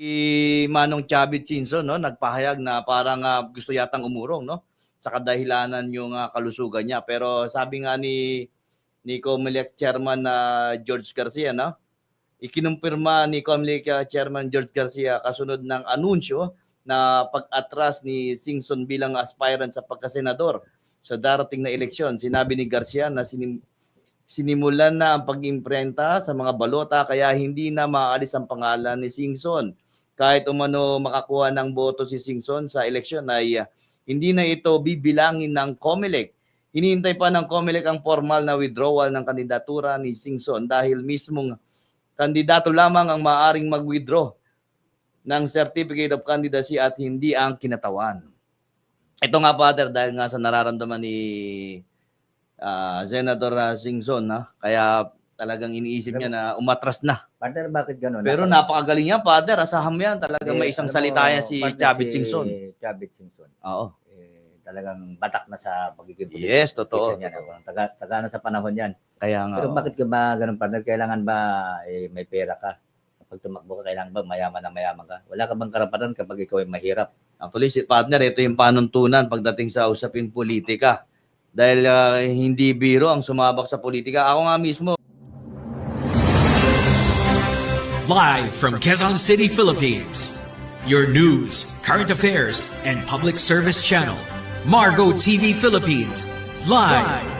si Manong Chavit Chinson no nagpahayag na parang ah, gusto yatang umurong no sa kadahilanan yung ah, kalusugan niya pero sabi nga ni ni Comelec chairman na George Garcia no ikinumpirma ni Comelec ah, chairman George Garcia kasunod ng anunsyo na pag-atras ni Singson bilang aspirant sa pagkasenador sa darating na eleksyon sinabi ni Garcia na sinim- sinimulan na ang pag-imprenta sa mga balota kaya hindi na maalis ang pangalan ni Singson. Kahit umano makakuha ng boto si Singson sa eleksyon ay ah, hindi na ito bibilangin ng COMELEC. Hinihintay pa ng COMELEC ang formal na withdrawal ng kandidatura ni Singson dahil mismong kandidato lamang ang maaring mag-withdraw ng Certificate of Candidacy at hindi ang kinatawan. Ito nga, Father, dahil nga sa nararamdaman ni ah, Senator ah, Singson, na kaya talagang iniisip niya na umatras na. Partner, bakit gano'n? Pero napakagaling niya, Father. Asahan mo yan. Talagang may isang salita yan si Chavit Singson. Chavit Singson. Oo. Eh, talagang batak na sa pagiging Yes, totoo. Yan, taga, taga na sa panahon yan. Kaya nga. Pero bakit ka ba ganun partner? Kailangan ba eh, may pera ka? Kapag tumakbo ka, kailangan ba mayaman na mayaman ka? Wala ka bang karapatan kapag ikaw ay mahirap? Actually, si partner, ito yung panuntunan pagdating sa usapin politika. Dahil ah, hindi biro ang sumabak sa politika. Ako nga mismo, Live from Quezon City, Philippines. Your news, current affairs, and public service channel, Margo TV Philippines. Live